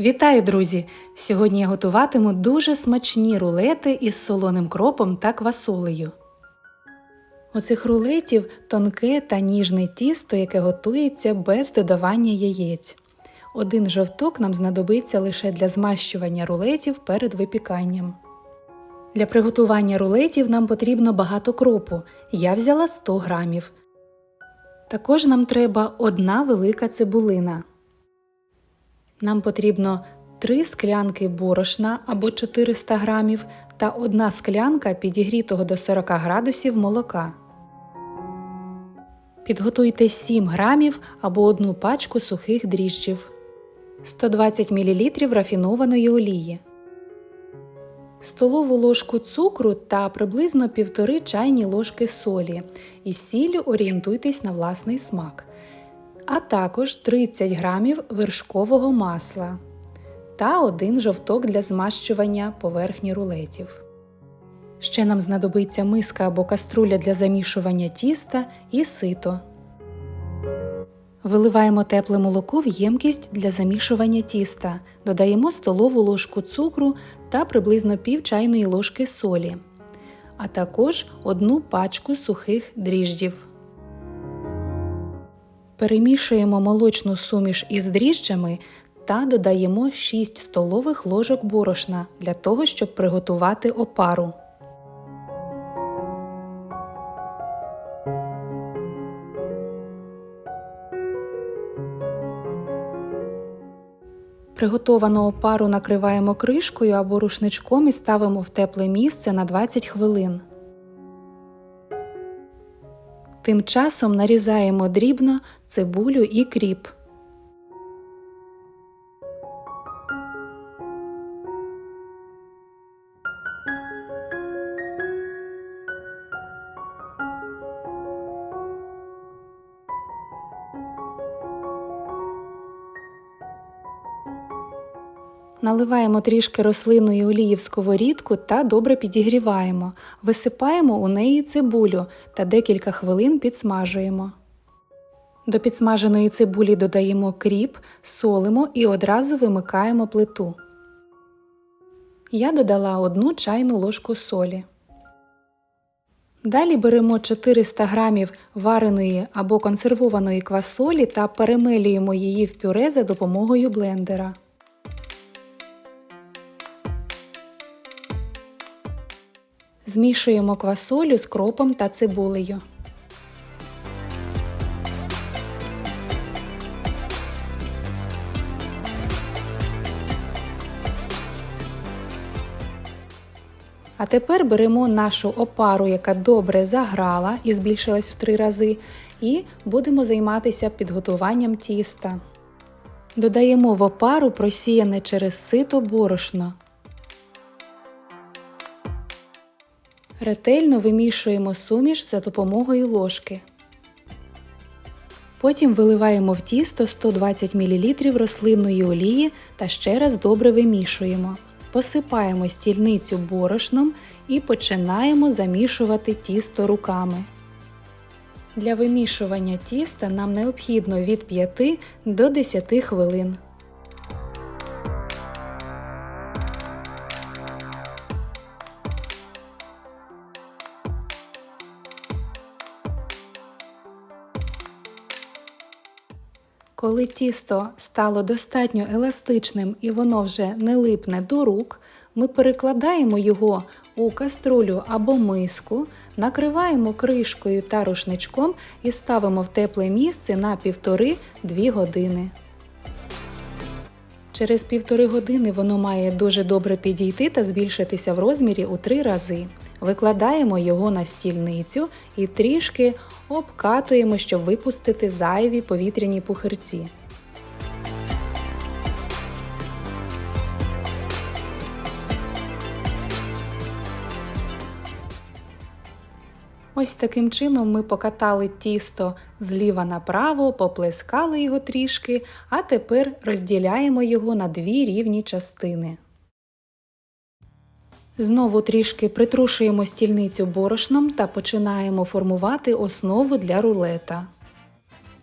Вітаю, друзі! Сьогодні я готуватиму дуже смачні рулети із солоним кропом та квасолею. У цих рулетів тонке та ніжне тісто, яке готується без додавання яєць. Один жовток нам знадобиться лише для змащування рулетів перед випіканням. Для приготування рулетів нам потрібно багато кропу. Я взяла 100 грамів. Також нам треба одна велика цибулина. Нам потрібно 3 склянки борошна або 400 грамів та 1 склянка підігрітого до 40 градусів молока. Підготуйте 7 грамів або одну пачку сухих дріжджів, 120 мл рафінованої олії, столову ложку цукру та приблизно 1,5 чайні ложки солі. Із сіллю орієнтуйтесь на власний смак а також 30 грамів вершкового масла та один жовток для змащування поверхні рулетів. Ще нам знадобиться миска або каструля для замішування тіста і сито. Виливаємо тепле молоко в ємкість для замішування тіста, додаємо столову ложку цукру та приблизно пів чайної ложки солі, а також одну пачку сухих дріждів. Перемішуємо молочну суміш із дріжджами та додаємо 6 столових ложок борошна для того, щоб приготувати опару. Приготовану опару накриваємо кришкою або рушничком і ставимо в тепле місце на 20 хвилин. Тим часом нарізаємо дрібно цибулю і кріп. Наливаємо трішки рослинної олії в сковорідку та добре підігріваємо. Висипаємо у неї цибулю та декілька хвилин підсмажуємо. До підсмаженої цибулі додаємо кріп, солимо і одразу вимикаємо плиту. Я додала одну чайну ложку солі. Далі беремо 400 г вареної або консервованої квасолі та перемелюємо її в пюре за допомогою блендера. Змішуємо квасолю з кропом та цибулею. А тепер беремо нашу опару, яка добре заграла і збільшилась в три рази, і будемо займатися підготуванням тіста. Додаємо в опару просіяне через сито борошно. Ретельно вимішуємо суміш за допомогою ложки. Потім виливаємо в тісто 120 мл рослинної олії та ще раз добре вимішуємо. Посипаємо стільницю борошном і починаємо замішувати тісто руками. Для вимішування тіста нам необхідно від 5 до 10 хвилин. Коли тісто стало достатньо еластичним і воно вже не липне до рук, ми перекладаємо його у каструлю або миску, накриваємо кришкою та рушничком і ставимо в тепле місце на 1,5-2 години. Через півтори години воно має дуже добре підійти та збільшитися в розмірі у 3 рази. Викладаємо його на стільницю і трішки обкатуємо, щоб випустити зайві повітряні пухирці. Ось таким чином ми покатали тісто зліва направо, поплескали його трішки, а тепер розділяємо його на дві рівні частини. Знову трішки притрушуємо стільницю борошном та починаємо формувати основу для рулета.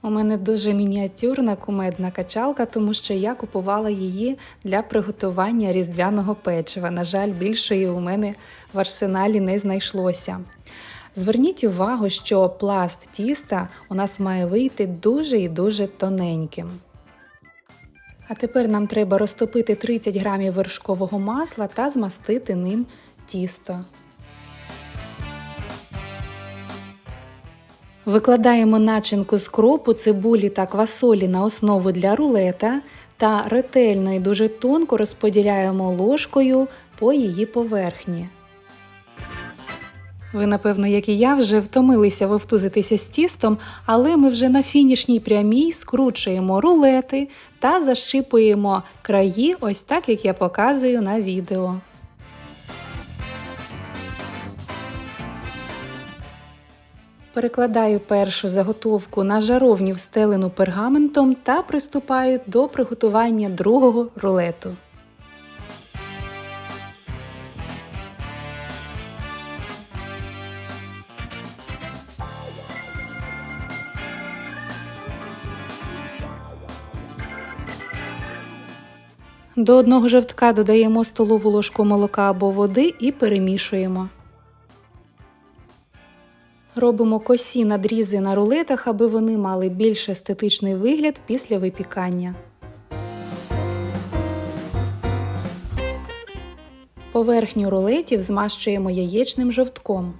У мене дуже мініатюрна кумедна качалка, тому що я купувала її для приготування різдвяного печива. На жаль, більшої у мене в арсеналі не знайшлося. Зверніть увагу, що пласт тіста у нас має вийти дуже і дуже тоненьким. А тепер нам треба розтопити 30 грамів вершкового масла та змастити ним тісто. Викладаємо начинку з кропу, цибулі та квасолі на основу для рулета та ретельно і дуже тонко розподіляємо ложкою по її поверхні. Ви, напевно, як і я, вже втомилися вовтузитися з тістом, але ми вже на фінішній прямій скручуємо рулети та защипуємо краї, ось так, як я показую на відео. Перекладаю першу заготовку на жаровню встелену пергаментом та приступаю до приготування другого рулету. До одного жовтка додаємо столову ложку молока або води і перемішуємо. Робимо косі надрізи на рулетах, аби вони мали більш естетичний вигляд після випікання. Поверхню рулетів змащуємо яєчним жовтком.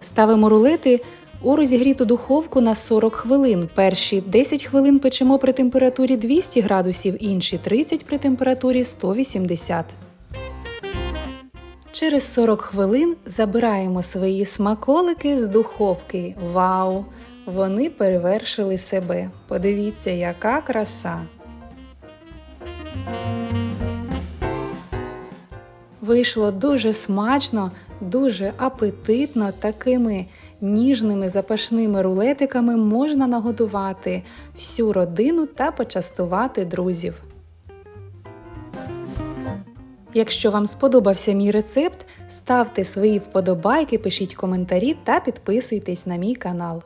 Ставимо рулети у розігріту духовку на 40 хвилин. Перші 10 хвилин печемо при температурі 200 градусів, інші 30 при температурі 180. Через 40 хвилин забираємо свої смаколики з духовки. Вау! Вони перевершили себе. Подивіться, яка краса! Вийшло дуже смачно, дуже апетитно. Такими ніжними запашними рулетиками можна нагодувати всю родину та почастувати друзів. Якщо вам сподобався мій рецепт, ставте свої вподобайки, пишіть коментарі та підписуйтесь на мій канал.